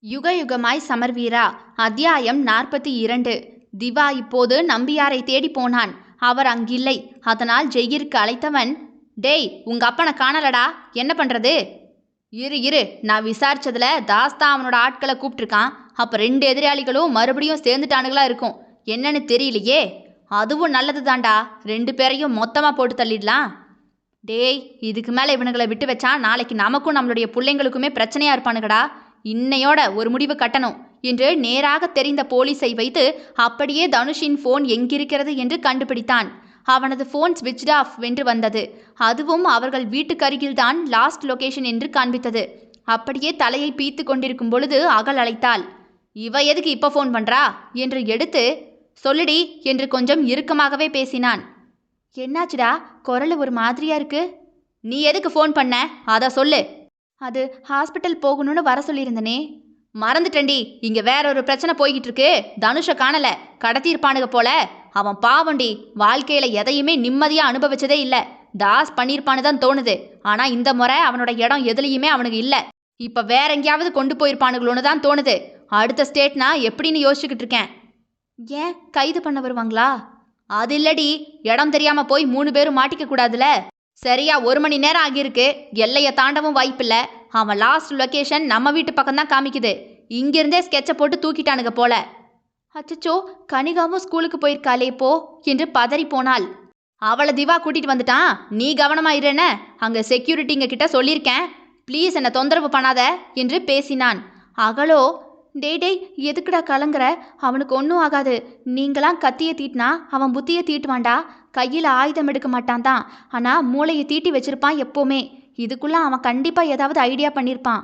யுக யுகமாய் சமர்வீரா? அத்தியாயம் நாற்பத்தி இரண்டு திவா இப்போது நம்பியாரை தேடி போனான். அவர் அங்கில்லை. அதனால் ஜெயிருக்கு அழைத்தவன் டேய் உங்க அப்பனை காணலடா. என்ன பண்றது? இரு இரு. நான் விசாரிச்சதுல தாஸ்தா அவனோட ஆட்களை கூப்பிட்டுருக்கான். அப்போ ரெண்டு எதிராளிகளும் மறுபடியும் சேர்ந்துட்டானுங்களா இருக்கும். என்னன்னு தெரியலையே. அதுவும் நல்லது தாண்டா ரெண்டு பேரையும் மொத்தமாக போட்டு தள்ளிடலாம். டேய் இதுக்கு மேலே இவனுங்களை விட்டு வச்சா நாளைக்கு நமக்கும் நம்மளுடைய பிள்ளைங்களுக்குமே பிரச்சனையா இருப்பானுங்கடா. இன்னையோட ஒரு முடிவு கட்டணும் என்று நேராக தெரிந்த போலீஸை வைத்து அப்படியே தனுஷின் ஃபோன் எங்கிருக்கிறது என்று கண்டுபிடித்தான். அவனது ஃபோன் ஸ்விட்ச்ட் ஆஃப் வென்று வந்தது. அதுவும் அவர்கள் வீட்டுக்கருகில்தான் லாஸ்ட் லொகேஷன் என்று காண்பித்தது. அப்படியே தலையை பீத்து கொண்டிருக்கும் பொழுது அகல் அழைத்தாள். இவ எதுக்கு இப்போ ஃபோன் பண்றா? என்று எடுத்து சொல்லுடி என்று கொஞ்சம் இறுக்கமாகவே பேசினான். என்னாச்சுடா? குரல் ஒரு மாதிரியா இருக்கு. நீ எதுக்கு ஃபோன் பண்ண? அதை சொல்லு. அது ஹாஸ்பிட்டல் போகணும்னு வர சொல்லியிருந்தனே. மறந்துட்டேன்டி இங்க வேற ஒரு பிரச்சனை போய்கிட்டு இருக்கு தனுஷ காணல கடத்தியிருப்பானுங்க போல. அவன் பாவண்டி வாழ்க்கையில எதையுமே நிம்மதியா அனுபவிச்சதே இல்ல. தாஸ் பண்ணியிருப்பான்னு தான் தோணுது. ஆனா இந்த முறை அவனோட இடம் எதுலையுமே அவனுக்கு இல்ல. இப்ப வேற எங்கேயாவது கொண்டு போயிருப்பானுங்களோன்னு தான் தோணுது. அடுத்த ஸ்டேட்னா எப்படின்னு யோசிச்சுக்கிட்டு இருக்கேன். ஏன் கைது பண்ண வருவாங்களா? அது இல்லடி இடம் தெரியாம போய் மூணு பேரும் மாட்டிக்க கூடாதுல. சரியா ஒரு மணி நேரம் ஆகியிருக்கு. எல்லையை தாண்டவும் வாய்ப்பில்ல. அவன் லாஸ்ட் லொக்கேஷன் நம்ம வீட்டு பக்கம் தான் காமிக்குது. இங்கிருந்தே ஸ்கெட்சை போட்டு தூக்கிட்டானுங்க போல. அச்சச்சோ கனிகாவும் ஸ்கூலுக்கு போயிருக்காளே போ என்று பதறி போனாள். அவளை திவா கூட்டிட்டு வந்துட்டான். நீ கவனமா இருன அங்க செக்யூரிட்டிங்க கிட்ட சொல்லியிருக்கேன். ப்ளீஸ் என்னை தொந்தரவு பண்ணாத என்று பேசினான். அகலோ டேய் டேய் எதுக்குடா கலங்குற? அவனுக்கு ஒன்றும் ஆகாது. நீங்களாம் கத்தியை தீட்டினா அவன் புத்தியை தீட்டுவான்டா. கையில் ஆயுதம் எடுக்க மாட்டான் தான். ஆனால் மூளையை தீட்டி வச்சிருப்பான் எப்போவுமே. இதுக்குள்ளே அவன் கண்டிப்பாக ஏதாவது ஐடியா பண்ணியிருப்பான்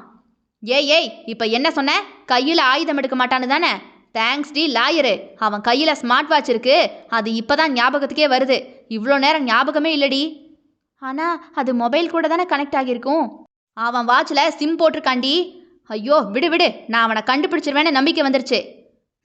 ஏய் ஏய் இப்போ என்ன சொன்ன? கையில் ஆயுதம் எடுக்க மாட்டான்னு தானே? தேங்க்ஸ் டி லாயரு அவன் கையில் ஸ்மார்ட் வாட்ச் இருக்கு. அது இப்போ தான் ஞாபகத்துக்கே வருது. இவ்வளோ நேரம் ஞாபகமே இல்லடி. ஆனால் அது மொபைல் கூட தானே கனெக்ட் ஆகியிருக்கும். அவன் வாட்சில் சிம் போட்டிருக்காண்டி ஐயோ விடு விடு. நான் அவனை கண்டுபிடிச்சிருவேன்னு நம்பிக்கை வந்துருச்சு.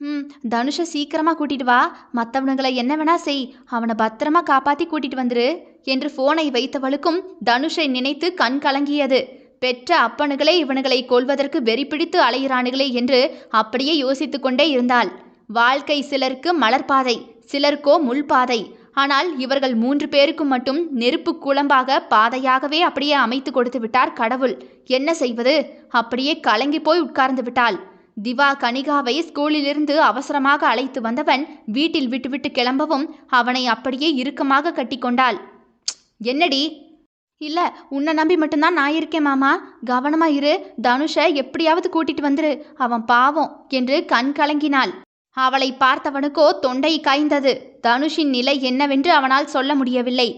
ம் தனுஷை சீக்கிரமாக கூட்டிட்டு வா. மற்றவனுங்களை என்ன வேணா செய். அவனை பத்திரமா காப்பாற்றி கூட்டிட்டு வந்துரு. என்று ஃபோனை வைத்தவளுக்கும் தனுஷை நினைத்து கண் கலங்கியது. பெற்ற அப்பனுகளே இவனுகளை கொல்வதற்கு வெறி பிடித்து அலையிறானுகளே என்று அப்படியே யோசித்து கொண்டே இருந்தாள். வாழ்க்கை சிலருக்கு மலர்பாதை சிலருக்கோ முள்பாதை ஆனால் இவர்கள் மூன்று பேருக்கும் மட்டும் நெருப்பு குழம்பாக பாதையாகவே அப்படியே அமைத்து கொடுத்து விட்டார் கடவுள். என்ன செய்வது? அப்படியே கலங்கி போய் உட்கார்ந்து விட்டாள். திவா கனிகாவை ஸ்கூலிலிருந்து அவசரமாக அழைத்து வந்தவன் வீட்டில் விட்டுவிட்டு கிளம்பவும் அவனை அப்படியே இறுக்கமாக கட்டிக்கொண்டாள். என்னடி? இல்ல உன்னை நம்பி மட்டும்தான் நான் இருக்கேன் மாமா. கவனமா இரு. தனுஷை எப்படியாவது கூட்டிட்டு வந்துரு. அவன் பாவம் என்று கண் கலங்கினாள். அவளை பார்த்தவனுக்கோ தொண்டை காய்ந்தது. தனுஷின் நிலை என்னவென்று அவனால் சொல்ல முடியவில்லை.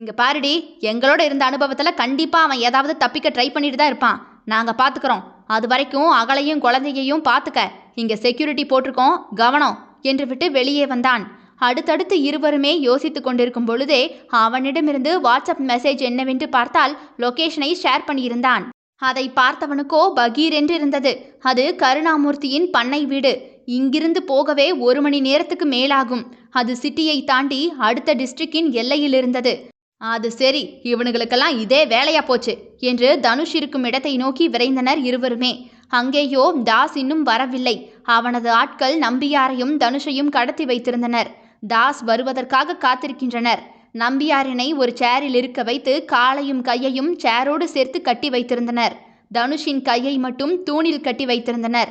இங்க பாருடி எங்களோட இருந்த அனுபவத்துல கண்டிப்பா அவன் ஏதாவது தப்பிக்க ட்ரை பண்ணிட்டு தான் இருப்பான். நாங்க பாத்துக்கிறோம். அது வரைக்கும் அகலையும் குழந்தையையும் பார்த்துக்க. இங்க செக்யூரிட்டி போட்டிருக்கோம் கவனம் என்று விட்டு வெளியே வந்தான். அடுத்தடுத்து இருவருமே யோசித்துக் கொண்டிருக்கும் பொழுதே அவனிடமிருந்து வாட்ஸ்அப் மெசேஜ் என்னவென்று பார்த்தால் லொகேஷனை ஷேர் பண்ணியிருந்தான். அதை பார்த்தவனுக்கோ பகீர் என்று இருந்தது அது கருணாமூர்த்தியின் பண்ணை வீடு. இங்கிருந்து போகவே ஒரு மணி நேரத்துக்கு மேலாகும். அது சிட்டியை தாண்டி அடுத்த டிஸ்ட்ரிக்டின் எல்லையில் இருந்தது அது சரி இவனுங்களுக்கெல்லாம் இதே வேலையா போச்சு என்று தனுஷ் இருக்கும் இடத்தை நோக்கி விரைந்தனர் இருவருமே. அங்கேயோ தாஸ் இன்னும் வரவில்லை. அவனது ஆட்கள் நம்பியாரையும் தனுஷையும் கடத்தி வைத்திருந்தனர். தாஸ் வருவதற்காக காத்திருக்கின்றனர். நம்பியாரினை ஒரு சேரில் இருக்க வைத்து காலையும் கையையும் சேரோடு சேர்த்து கட்டி வைத்திருந்தனர். தனுஷின் கையை மட்டும் தூணில் கட்டி வைத்திருந்தனர்.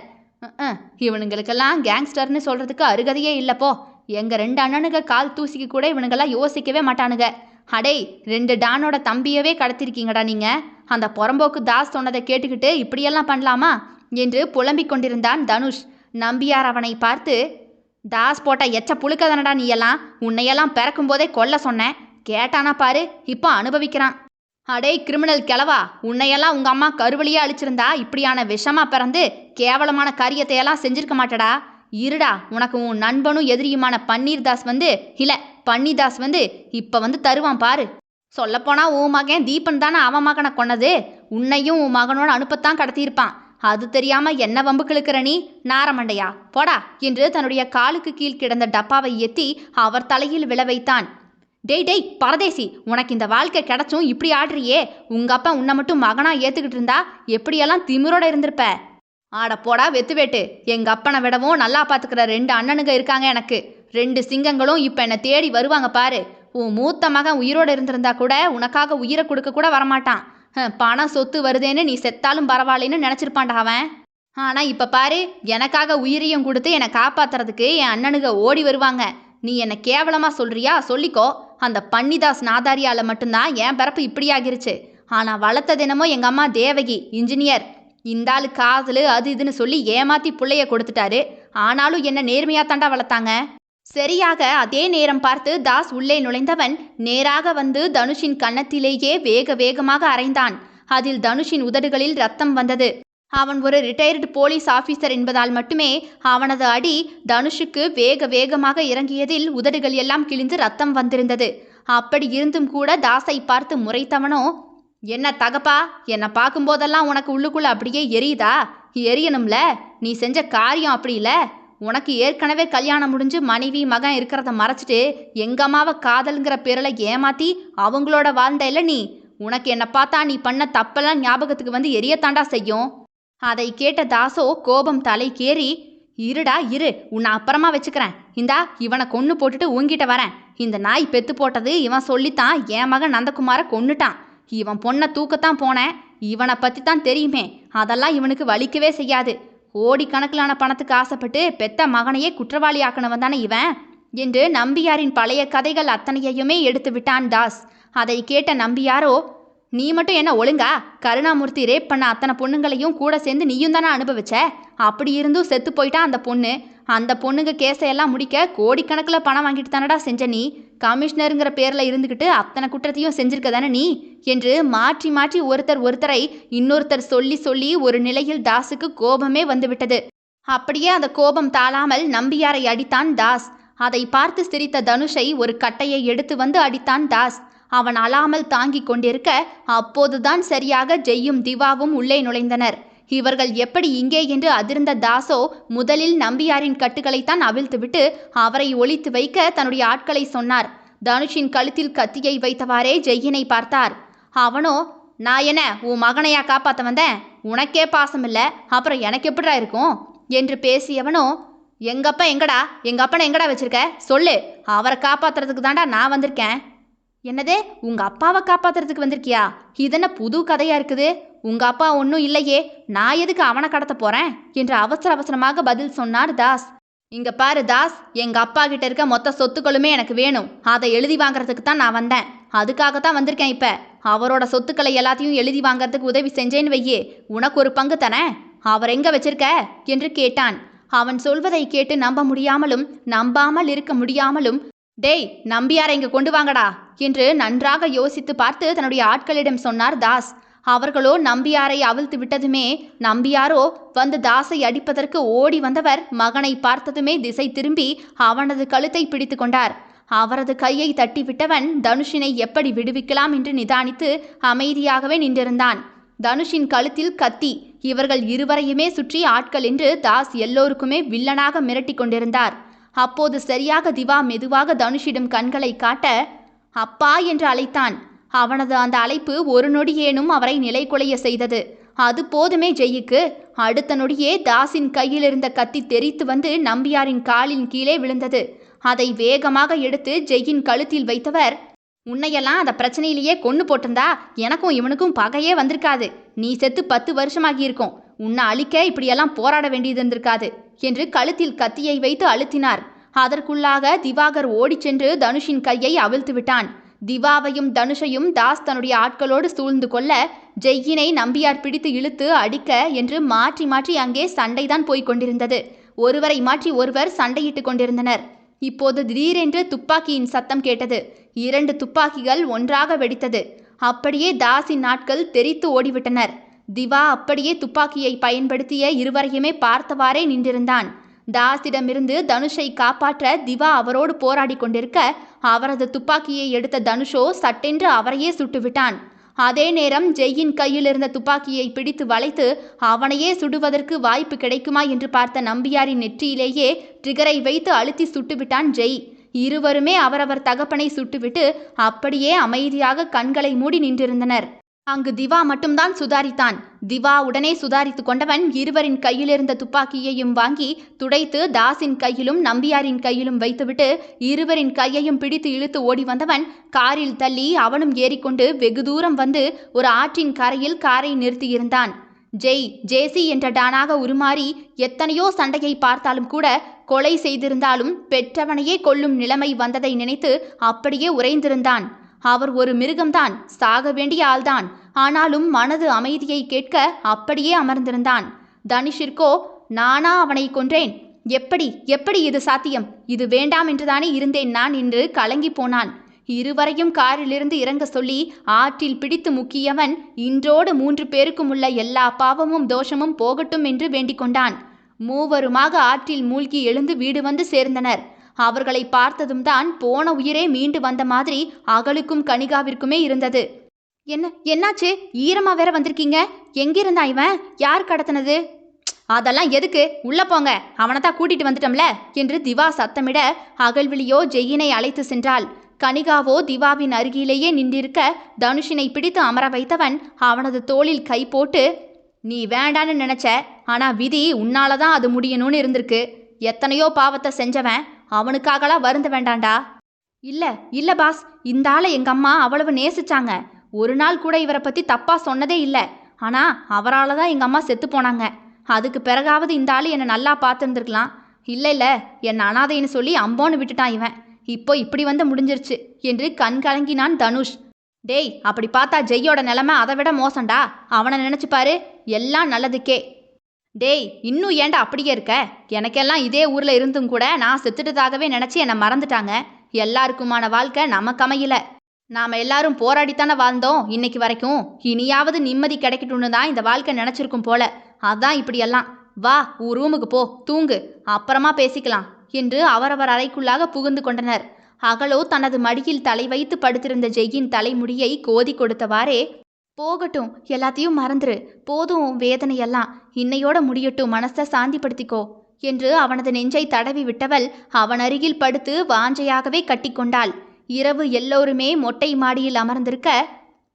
இவனுங்களுக்கெல்லாம் கேங்ஸ்டர்னு சொல்றதுக்கு அருகதையே இல்லப்போ எங்க ரெண்டு அண்ணனுங்க கால் தூசிக்கு கூட இவனுங்கெல்லாம் யோசிக்கவே மாட்டானுங்க. அடே ரெண்டு டானோட தம்பியவே கடத்திருக்கீங்கடா நீங்க. அந்த புறம்போக்கு தாஸ் சொன்னதை கேட்டுக்கிட்டு இப்படியெல்லாம் பண்ணலாமா? என்று புலம்பிக் கொண்டிருந்தான் தனுஷ். நம்பியார் அவனை பார்த்து தாஸ் போட்ட எச்ச புழுக்கதானடா நீ எல்லாம் உன்னையெல்லாம் பிறக்கும் போதே கொல்ல சொன்னேன். கேட்டானா பாரு இப்போ அனுபவிக்கிறான். அடே கிரிமினல் கிளவா உன்னையெல்லாம் உங்க அம்மா கருவழியா அழிச்சிருந்தா இப்படியான விஷமா பிறந்து கேவலமான காரியத்தையெல்லாம் செஞ்சிருக்க மாட்டடா. இருடா உனக்கு உன் நண்பனும் எதிரியுமான பன்னீர் தாஸ் வந்து இல்லை பன்னிதாஸ் வந்து இப்போ வந்து தருவான் பாரு. சொல்லப்போனால் உன் மகன் தீபன் தானே அவன் மகனை கொன்னது. உன்னையும் உன் மகனோட அனுப்பத்தான் கடத்தியிருப்பான். அது தெரியாம என்ன வம்பு கிழக்கிற நீ? நாரமண்டையா? போடா என்று தன்னுடைய காலுக்கு கீழ் கிடந்த டப்பாவை எத்தி அவர் தலையில் விழ வைத்தான். டேய் டேய் பரதேசி உனக்கு இந்த வாழ்க்கை கிடைச்சும் இப்படி ஆடுறியே? உங்க அப்பா உன்னை மட்டும் மகனா ஏத்துக்கிட்டு இருந்தா எப்படியெல்லாம் திமிரோட இருந்திருப்ப? ஆட போடா வெத்து வெட்டு. எங்க அப்பனை விடவும் நல்லா பாத்துக்கிற ரெண்டு அண்ணனுங்க இருக்காங்க எனக்கு. ரெண்டு சிங்கங்களும் இப்போ என்னை தேடி வருவாங்க பாரு. உன் மூத்த மகன் உயிரோடு இருந்திருந்தா கூட உனக்காக உயிரை கொடுக்க கூட வரமாட்டான். பணம் சொத்து வருதேன்னு நீ செத்தாலும் பரவாயில்லைன்னு நினச்சிருப்பான்டா அவன். ஆனால் இப்போ பாரு எனக்காக உயிரையும் கொடுத்து என்னை காப்பாத்துறதுக்கு என் அண்ணனுங்க ஓடி வருவாங்க. நீ என்னை கேவலமாக சொல்றியா? சொல்லிக்கோ. அந்த பன்னிதாஸ் நாதாரியால மட்டும்தான் என் பிறப்பு இப்படி ஆகிருச்சு ஆனால் வளர்த்த தினமும் எங்கள் அம்மா தேவகி இன்ஜினியர். இந்த ஆள் காதல் அது இதுன்னு சொல்லி ஏமாற்றி பிள்ளைய கொடுத்துட்டாரு. ஆனாலும் என்ன நேர்மையாக தாண்டா வளர்த்தாங்க? சரியாக அதே நேரம் பார்த்து தாஸ் உள்ளே நுழைந்தவன் நேராக வந்து தனுஷின் கன்னத்திலேயே வேக வேகமாக அரைந்தான். அதில் தனுஷின் உதடுகளில் ரத்தம் வந்தது. அவன் ஒரு ரிட்டையர்டு போலீஸ் ஆபீசர் என்பதால் மட்டுமே அவனது அடி தனுஷுக்கு வேக வேகமாக இறங்கியதில் உதடுகள் எல்லாம் கிழிந்து ரத்தம் வந்திருந்தது. அப்படி இருந்தும் கூட தாஸை பார்த்து முறைத்தவனோ என்ன தகப்பா என்னை பார்க்கும்போதெல்லாம் உனக்கு உள்ளுக்குள்ள அப்படியே எரியுதா? எரியணும்ல? நீ செஞ்ச காரியம் அப்படி இல்லை? உனக்கு ஏற்கனவே கல்யாணம் முடிஞ்சு மனைவி மகன் இருக்கிறத மறைச்சிட்டு எங்கள் அம்மாவை காதலுங்கிற பேரில் ஏமாற்றி அவங்களோட வாழ்ந்த இல்லை நீ. உனக்கு என்னை பார்த்தா நீ பண்ண தப்பெல்லாம் ஞாபகத்துக்கு வந்து எரியத்தாண்டா செய்யும். அதை கேட்ட தாசோ கோபம் தலைக்கேறி இருடா இரு. உன்னை அப்புறமா வச்சுக்கிறேன். இந்தா இவனை கொன்று போட்டுட்டு உங்கிட்ட வரேன். இந்த நாய் பெத்து போட்டது இவன் சொல்லித்தான் என் மகன் நந்தகுமாரை கொன்னுட்டான். இவன் பொண்ணை தூக்கத்தான் போனேன். இவனை பற்றி தான் தெரியுமே. அதெல்லாம் இவனுக்கு வலிக்கவே செய்யாது. கோடிக்கணக்கிலான பணத்துக்கு ஆசைப்பட்டு பெத்த மகனையே குற்றவாளி ஆக்கினவன் தானே இவன்? என்று நம்பியாரின் பழைய கதைகள் அத்தனையுமே எடுத்து விட்டான் தாஸ். அதை கேட்ட நம்பியாரோ நீ மட்டும் என்ன ஒழுங்கா? கருணாமூர்த்தி ரேப் பண்ண அத்தனை பொண்ணுங்களையும் கூட சேர்ந்து நீயும் தானே அனுபவிச்ச? அப்படி இருந்தும் செத்து போயிட்டா அந்த பொண்ணு? அந்த பொண்ணுங்க கேஸை எல்லாம் முடிக்க கோடிக்கணக்கில் பணம் வாங்கிட்டு தானடா செஞ்ச நீ? கமிஷனருங்கிற பேரில் இருந்துக்கிட்டு அத்தனை குற்றத்தையும் செஞ்சிருக்க தானே நீ? என்று மாற்றி மாற்றி ஒருத்தர் ஒருத்தரை இன்னொருத்தர் சொல்லி சொல்லி ஒரு நிலையில் தாஸுக்கு கோபமே வந்துவிட்டது. அப்படியே அந்த கோபம் தாளாமல் நம்பியாரை அடித்தான் தாஸ். அதை பார்த்து சிரித்த தனுஷை ஒரு கட்டையை எடுத்து வந்து அடித்தான் தாஸ். அவன் அழாமல் தாங்கிக் கொண்டிருக்க அப்போதுதான் சரியாக ஜெய்யும் திவாவும் உள்ளே நுழைந்தனர். இவர்கள் எப்படி இங்கே என்று அதிர்ந்த தாசோ முதலில் நம்பியாரின் கட்டுகளைத்தான் அவிழ்த்துவிட்டு அவரை ஒழித்து வைக்க தன்னுடைய ஆட்களை சொன்னார். தனுஷின் கழுத்தில் கத்தியை வைத்தவாறே ஜெய்யனை பார்த்தார். அவனோ நான் என்ன உன் மகனையா காப்பாத்த வந்தேன்? உனக்கே பாசம் இல்லை அப்புறம் எனக்கு எப்படிடா இருக்கும்? என்று பேசியவனோ எங்கப்பா எங்கடா? எங்க அப்பனை எங்கடா வச்சிருக்க? சொல்லு அவரை காப்பாத்துறதுக்கு தாண்டா நான் வந்திருக்கேன். என்னதே உங்க அப்பாவை காப்பாத்துறதுக்கு வந்திருக்கியா? இதென்ன புது கதையா இருக்குது? உங்க அப்பா ஒன்றும் இல்லையே நான் எதுக்கு அவனை கடத்த போறேன்? என்று அவசர அவசரமாக பதில் சொன்னார் தாஸ். இங்க பாரு தாஸ் எங்க அப்பா கிட்ட இருக்க மொத்த சொத்துக்களுமே எனக்கு வேணும். அதை எழுதி வாங்குறதுக்கு தான் நான் வந்தேன். அதுக்காக தான் வந்திருக்கேன் இப்ப. அவரோட சொத்துக்களை எல்லாத்தையும் எழுதி வாங்குறதுக்கு உதவி செஞ்சேன்னு வையே உனக்கு ஒரு பங்கு தானே? அவர் எங்க வச்சிருக்க? என்று கேட்டான். அவன் சொல்வதை கேட்டு நம்ப முடியாமலும் நம்பாமல் இருக்க முடியாமலும் டேய் நம்பியாரை இங்க கொண்டு வாங்கடா என்று நன்றாக யோசித்து பார்த்து தன்னுடைய ஆட்களிடம் சொன்னார் தாஸ். அவர்களோ நம்பியாரை அவிழ்த்து விட்டதுமே நம்பியாரோ வந்து தாசை அடிப்பதற்கு ஓடி வந்தவர் மகனை பார்த்ததுமே திசை திரும்பி அவனது கழுத்தை பிடித்து கொண்டார். அவரது கையை தட்டிவிட்டவன் தனுஷினை எப்படி விடுவிக்கலாம் என்று நிதானித்து அமைதியாகவே நின்றிருந்தான். தனுஷின் கழுத்தில் கத்தி இவர்கள் இருவரையுமே சுற்றி ஆட்கள் என்று தாஸ் எல்லோருக்குமே வில்லனாக மிரட்டிக் கொண்டிருந்தார். அப்போது சரியாக திவா மெதுவாக தனுஷிடம் கண்களை காட்ட அப்பா என்று அழைத்தான். அவனது அந்த அழைப்பு ஒரு நொடியேனும் அவரை நிலைகுலைய செய்தது. அது போதுமே ஜெய்க்கு. அடுத்த நொடியே தாஸின் கையில் இருந்த கத்தி தெரித்து வந்து நம்பியாரின் காலின் கீழே விழுந்தது. அதை வேகமாக எடுத்து ஜெய்யின் கழுத்தில் வைத்தவர் உன்னையெல்லாம் அந்த பிரச்சனையிலேயே கொண்டு போட்டிருந்தா எனக்கும் இவனுக்கும் பகையே வந்திருக்காது. நீ செத்து பத்து வருஷமாகி இருக்கும் உன்னை அழிக்க இப்படியெல்லாம் போராட வேண்டியது இருந்திருக்காது என்று கழுத்தில் கத்தியை வைத்து அழுத்தினார். அதற்குள்ளாக திவாகர் ஓடிச் சென்று தனுஷின் கையை அவிழ்த்து விட்டான். திவாவையும் தனுஷையும் தாஸ் தன்னுடைய ஆட்களோடு சூழ்ந்து கொள்ள ஜெய்யினை நம்பியார் பிடித்து இழுத்து அடிக்க என்று மாற்றி மாற்றி அங்கே சண்டைதான் போய்க் கொண்டிருந்தது. ஒருவரை மாற்றி ஒருவர் சண்டையிட்டுக் கொண்டிருந்தனர். இப்போது திடீரென்று துப்பாக்கியின் சத்தம் கேட்டது. இரண்டு துப்பாக்கிகள் ஒன்றாக வெடித்தது. அப்படியே தாஸின் நாட்கள் தெரித்து ஓடிவிட்டனர். திவா அப்படியே துப்பாக்கியை பயன்படுத்திய இருவரையுமே பார்த்தவாறே நின்றிருந்தான். தாஸிடமிருந்து தனுஷை காப்பாற்ற திவா அவரோடு போராடி கொண்டிருக்க அவரது துப்பாக்கியை எடுத்த தனுஷோ சட்டென்று அவரையே சுட்டுவிட்டான். அதே நேரம் ஜெய்யின் கையில் இருந்த துப்பாக்கியை பிடித்து வளைத்து அவனையே சுடுவதற்கு வாய்ப்பு கிடைக்குமா என்று பார்த்த நம்பியாரின் நெற்றியிலேயே ட்ரிகரை வைத்து அழுத்தி சுட்டுவிட்டான் ஜெய். இருவருமே அவரவர் தகப்பனை சுட்டுவிட்டு அப்படியே அமைதியாக கண்களை மூடி நின்றிருந்தனர். அங்கு திவா மட்டும்தான் சுதாரித்தான். திவா உடனே சுதாரித்து கொண்டவன் இருவரின் கையிலிருந்த துப்பாக்கியையும் வாங்கி துடைத்து தாஸின் கையிலும் நம்பியாரின் கையிலும் வைத்துவிட்டு இருவரின் கையையும் பிடித்து இழுத்து ஓடி வந்தவன் காரில் தள்ளி அவனும் ஏறிக்கொண்டு வெகு தூரம் வந்து ஒரு ஆற்றின் கரையில் காரை நிறுத்தியிருந்தான். ஜெய் ஜேசி என்ற டானாக உருமாறி எத்தனையோ சண்டையை பார்த்தாலும் கூட கொலை செய்திருந்தாலும் பெற்றவனையே கொல்லும் நிலைமை வந்ததை நினைத்து அப்படியே உறைந்திருந்தான். அவர் ஒரு மிருகம்தான் சாக வேண்டிய ஆள்தான். ஆனாலும் மனது அமைதியை கேட்க அப்படியே அமர்ந்திருந்தான். தனிஷிற்கோ நானா அவனை கொன்றேன். எப்படி எப்படி இது சாத்தியம்? இது வேண்டாம் என்றுதானே இருந்தேன் நான் என்று கலங்கி போனான். இருவரையும் காரிலிருந்து இறங்க சொல்லி ஆற்றில் பிடித்து முக்கியவன் இன்றோடு மூன்று பேருக்கும் உள்ள எல்லா பாவமும் தோஷமும் போகட்டும் என்று வேண்டிக் கொண்டான். மூவருமாக ஆற்றில் மூழ்கி எழுந்து வீடு வந்து சேர்ந்தனர். அவர்களை பார்த்ததும் தான் போன உயிரே மீண்டு வந்த மாதிரி அகலுக்கும் கனிகாவிற்குமே இருந்தது. என்ன என்னாச்சு? ஈரமா வேற வந்திருக்கீங்க? எங்கிருந்தா இவன்? யார் கடத்தினது? அதெல்லாம் எதுக்கு? உள்ள போங்க. அவனை தான் கூட்டிட்டு வந்துட்டோம்ல? என்று திவா சத்தமிட அகல்விழியோ ஜெயினை அழைத்து சென்றாள். கனிகாவோ திவாவின் அருகிலேயே நின்றிருக்க தனுஷினை பிடித்து அமர வைத்தவன் அவனது தோளில் கை போட்டு நீ வேண்டான்னு நினைச்ச ஆனா விதி உன்னால தான் அது முடியணும்னு இருந்திருக்கு. எத்தனையோ பாவத்தை செஞ்சவன் அவனுக்காகலாம் வருந்த வேண்டாண்டா? இல்ல இல்ல பாஸ். இந்த ஆளை எங்க அம்மா அவ்வளவு நேசிச்சாங்க. ஒரு நாள் கூட இவரை பத்தி தப்பா சொன்னதே இல்ல. ஆனா அவரால் தான் எங்க அம்மா செத்து போனாங்க. அதுக்கு பிறகாவது இந்த ஆள் என்னை நல்லா பார்த்துருந்துருக்கலாம். இல்ல இல்ல என்னை அனாதைன்னு சொல்லி அம்போன்னு விட்டுட்டான் இவன். இப்போ இப்படி வந்து முடிஞ்சிருச்சு என்று கண் கலங்கினான் தனுஷ். டேய் அப்படி பார்த்தா ஜெய்யோட நிலைமை அதை விட மோசம்டா. அவனை நினைச்சு பாரு எல்லாம் நல்லதுக்கே. டேய் இன்னும் ஏண்டா அப்படியே இருக்க? எனக்கெல்லாம் இதே ஊரில் இருந்தும் கூட நான் செத்துட்டதாகவே நினச்சி என்னை மறந்துட்டாங்க. எல்லாருக்குமான வாழ்க்கை நமக்கு அமையல. நாம் எல்லாரும் போராடித்தானே வாழ்ந்தோம் இன்னைக்கு வரைக்கும். இனியாவது நிம்மதி கிடைக்கட்டும்னு தான் இந்த வாழ்க்கை நினச்சிருக்கும் போல. அதான் இப்படியெல்லாம். வா உன் ரூமுக்கு போ தூங்கு. அப்புறமா பேசிக்கலாம் என்று அவரவர் அறைக்குள்ளாக புகுந்து கொண்டனர். அகலோ தனது மடியில் தலை வைத்து படுத்திருந்த ஜெய்யின் தலைமுடியை கோதி கொடுத்தவாறே போகட்டும் எல்லாத்தையும் மறந்துரு. போதும் உன் வேதனையெல்லாம். இன்னையோட முடியட்டும் மனசை சாந்திப்படுத்திக்கோ என்று அவனது நெஞ்சை தடவி விட்டவள் அவன் அருகில் படுத்து வாஞ்சையாகவே கட்டிக்கொண்டாள். இரவு எல்லோருமே மொட்டை மாடியில் அமர்ந்திருக்க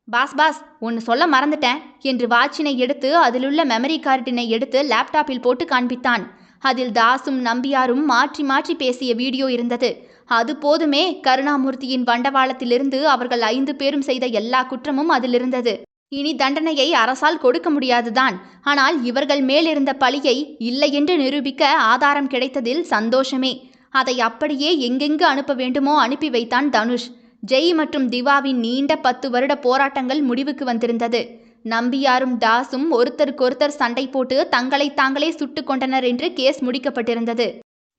பாஸ் பாஸ் ஒன்று சொல்ல மறந்துட்டேன் என்று வாட்சினை எடுத்து அதிலுள்ள மெமரி கார்டினை எடுத்து லேப்டாப்பில் போட்டு காண்பித்தான். அதில் தாசும் நம்பியாரும் மாற்றி மாற்றி பேசிய வீடியோ இருந்தது. அது போதுமே கருணாமூர்த்தியின் வண்டவாளத்திலிருந்து அவர்கள் ஐந்து பேரும் செய்த எல்லா குற்றமும் அதில் இருந்தது இனி தண்டனையை அரசால் கொடுக்க முடியாதுதான். ஆனால் இவர்கள் மேலிருந்த பழியை இல்லை என்று நிரூபிக்க ஆதாரம் கிடைத்ததில் சந்தோஷமே. அதை அப்படியே எங்கெங்கு அனுப்ப வேண்டுமோ அனுப்பி வைத்தான் தனுஷ். ஜெய் மற்றும் திவாவின் நீண்ட பத்து வருட போராட்டங்கள் முடிவுக்கு வந்திருந்தது. நம்பியாரும் தாஸும் ஒருத்தருக்கொருத்தர் சண்டை போட்டு தங்களை தாங்களே சுட்டு கொண்டனர் என்று கேஸ் முடிக்கப்பட்டிருந்தது.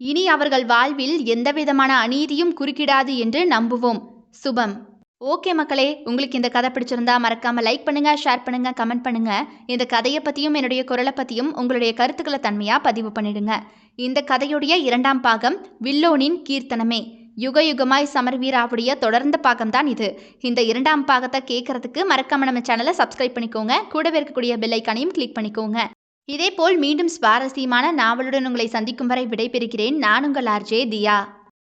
இனி அவர்கள் வாழ்வில் எந்தவிதமான அநீதியும் குறுக்கிடாது என்று நம்புவோம். சுபம். ஓகே மக்களே உங்களுக்கு இந்த கதை பிடிச்சிருந்தா மறக்காம லைக் பண்ணுங்க ஷேர் பண்ணுங்க கமெண்ட் பண்ணுங்க. இந்த கதையை பத்தியும் என்னுடைய குரலை பத்தியும் உங்களுடைய கருத்துக்களை தன்மையா பதிவு பண்ணிடுங்க. இந்த கதையுடைய இரண்டாம் பாகம் வில்லோனின் கீர்த்தனமே. யுக யுகமாய் சமர்வீராவுடைய தொடர்ந்த பாகம் தான் இது. இந்த இரண்டாம் பாகத்தை கேட்கறதுக்கு மறக்காம நம்ம சேனலை சப்ஸ்கிரைப் பண்ணிக்கோங்க. கூடவே இருக்கக்கூடிய பெல் ஐக்கானையும் கிளிக் பண்ணிக்கோங்க. இதேபோல் மீண்டும் சுவாரஸ்யமான நாவலுடன் உங்களை சந்திக்கும் வரை விடைபெறுகிறேன். நான் உங்கள் ஆர்ஜே தியா.